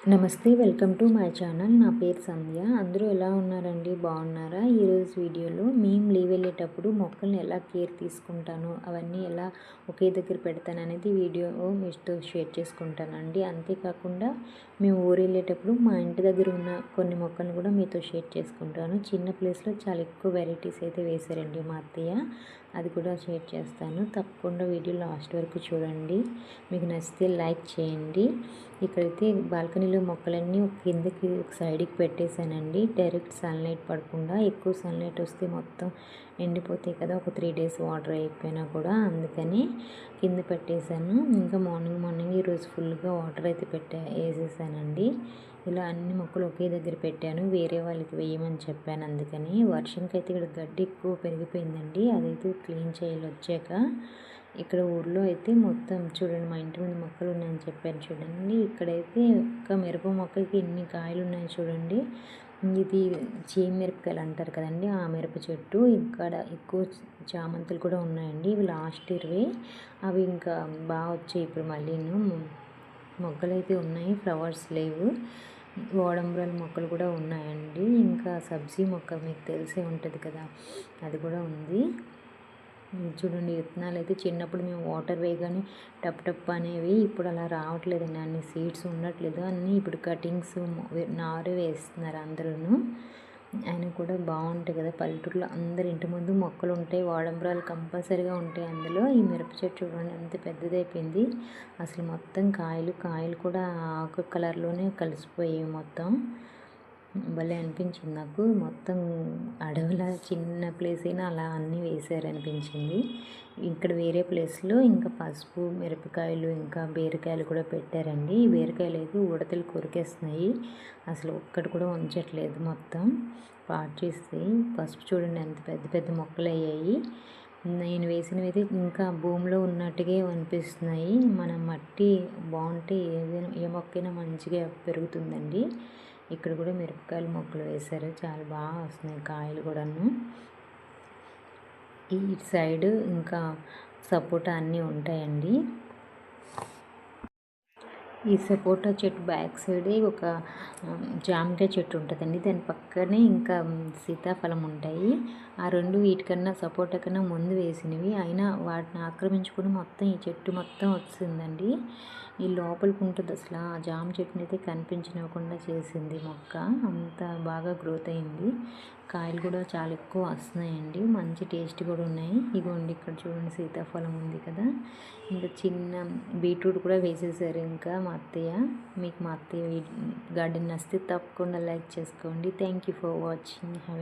నమస్తే welcome to my channel. నా పేరు సంధ్య. అందరూ ఎలా ఉన్నారండి? బాగున్నారా? ఈరోజు వీడియోలో మేము లీవ్ వెళ్ళేటప్పుడు మొక్కల్ని ఎలా కేర్ తీసుకుంటాను అవన్నీ ఎలా ఒకే దగ్గర పెడతాను అనేది వీడియో మీతో షేర్ చేసుకుంటానండి. అంతేకాకుండా మేము ఊరు వెళ్ళేటప్పుడు మా ఇంటి దగ్గర ఉన్న కొన్ని మొక్కలను కూడా మీతో షేర్ చేసుకుంటాను. చిన్న ప్లేస్లో చాలా ఎక్కువ వెరైటీస్ అయితే వేశారండి మా అత్తయ్య. అది కూడా షేర్ చేస్తాను. తప్పకుండా వీడియో లాస్ట్ వరకు చూడండి. మీకు నచ్చితే లైక్ చేయండి. ఇక్కడైతే బాల్కనీ బాల్కనీలో మొక్కలన్నీ కిందకి ఒక సైడ్కి పెట్టేశానండి. డైరెక్ట్ సన్లైట్ పడకుండా ఎక్కువ సన్లైట్ వస్తే మొత్తం ఎండిపోతాయి కదా ఒక త్రీ డేస్ వాటర్ అయిపోయినా కూడా. అందుకని కింద పెట్టేశాను. ఇంకా మార్నింగ్ మార్నింగ్ ఈరోజు ఫుల్గా వాటర్ అయితే పెట్టా వేసేసానండి. ఇలా అన్ని మొక్కలు ఒకే దగ్గర పెట్టాను. వేరే వాళ్ళకి వేయమని చెప్పాను అందుకని. వర్షంకి అయితే ఇక్కడ గడ్డి ఎక్కువ పెరిగిపోయిందండి. అదైతే క్లీన్ చేయాలి వచ్చాక. ఇక్కడ ఊర్లో అయితే మొత్తం చూడండి మా ఇంటి ముందు మొక్కలు చెప్పారు చెప్పాను చూడండి. ఇక్కడైతే ఒక మిరప మొక్కకి ఎన్ని కాయలు ఉన్నాయో చూడండి. ఇది మిరపకాయలు అంటారు కదండి ఆ మిరప చెట్టు. ఇక్కడ ఎక్కువ చామంతులు కూడా ఉన్నాయండి. ఇవి లాస్ట్ ఇరవై అవి ఇంకా బాగా వచ్చాయి ఇప్పుడు మళ్ళీను. మొగ్గలు అయితే ఉన్నాయి. ఫ్లవర్స్ లేవు. ఓడంబరాల మొక్కలు కూడా ఉన్నాయండి. ఇంకా సబ్జీ మొక్క మీకు తెలిసే ఉంటుంది కదా. అది కూడా ఉంది. చూడండి విత్తనాలు అయితే చిన్నప్పుడు మేము వాటర్ వేయగానే టప్ టప్ అనేవి ఇప్పుడు అలా రావట్లేదండి. అన్ని సీడ్స్ ఉండట్లేదు. అన్నీ ఇప్పుడు కటింగ్స్ నారు వేస్తున్నారు అందరూ ఆయన కూడా బాగుంటాయి కదా పల్లెటూరులో. అందరి ఇంటి ముందు మొక్కలు ఉంటాయి వాడంబరాలు కంపల్సరీగా ఉంటాయి అందులో. ఈ మిరప చెట్టు చూడండి ఎంత పెద్దదైపోయింది. అసలు మొత్తం కాయలు కాయలు కూడా ఆకు కలర్లోనే కలిసిపోయాయి మొత్తం. భలే అనిపించింది నాకు. మొత్తం అడవిలా చిన్న ప్లేస్ అయినా అలా అన్నీ వేసారనిపించింది. ఇక్కడ వేరే ప్లేస్లో ఇంకా పసుపు మిరపకాయలు ఇంకా బీరకాయలు కూడా పెట్టారండి. బీరకాయలు అయితే ఉడతలు కొరికేస్తున్నాయి. అసలు ఒక్కటి కూడా ఉంచట్లేదు మొత్తం. పాటు చేసి పసుపు చూడండి ఎంత పెద్ద పెద్ద మొక్కలు అయ్యాయి. నేను వేసినవి అయితే ఇంకా భూమిలో ఉన్నట్టుగా అనిపిస్తున్నాయి. మన మట్టి బాగుంటే ఏదైనా ఏ మొక్కైనా మంచిగా పెరుగుతుందండి. ఇక్కడ కూడా మిరపకాయలు మొక్కలు వేశారు. చాలా బాగా వస్తున్నాయి కాయలు కూడాను. ఈ సైడ్ ఇంకా సపోటా అన్నీ ఉంటాయండి. ఈ సపోటా చెట్టు బ్యాక్ సైడే ఒక జామకాయ చెట్టు ఉంటుందండి. దాని పక్కనే ఇంకా సీతాఫలం ఉంటాయి. ఆ రెండు వీటికన్నా సపోటా కన్నా ముందు వేసినవి. అయినా వాటిని ఆక్రమించుకుని మొత్తం ఈ చెట్టు మొత్తం వచ్చిందండి. ఈ లోపలికి ఉంటుంది అసలు. ఆ జామ చెట్టుని అయితే కనిపించనివ్వకుండా చేసింది మొక్క. అంత బాగా గ్రోత్ అయింది. కాయలు కూడా చాలా ఎక్కువ వస్తున్నాయండి. మంచి టేస్ట్ కూడా ఉన్నాయి. ఇగోండి ఇక్కడ చూడండి సీతాఫలం ఉంది కదా. ఇంకా చిన్న బీట్రూట్ కూడా వేసేసారు ఇంకా మా అత్తయ్య. మీకు మా అత్తయ్య గార్డెన్ నచ్చితే తప్పకుండా లైక్ చేసుకోండి. Thank you for watching have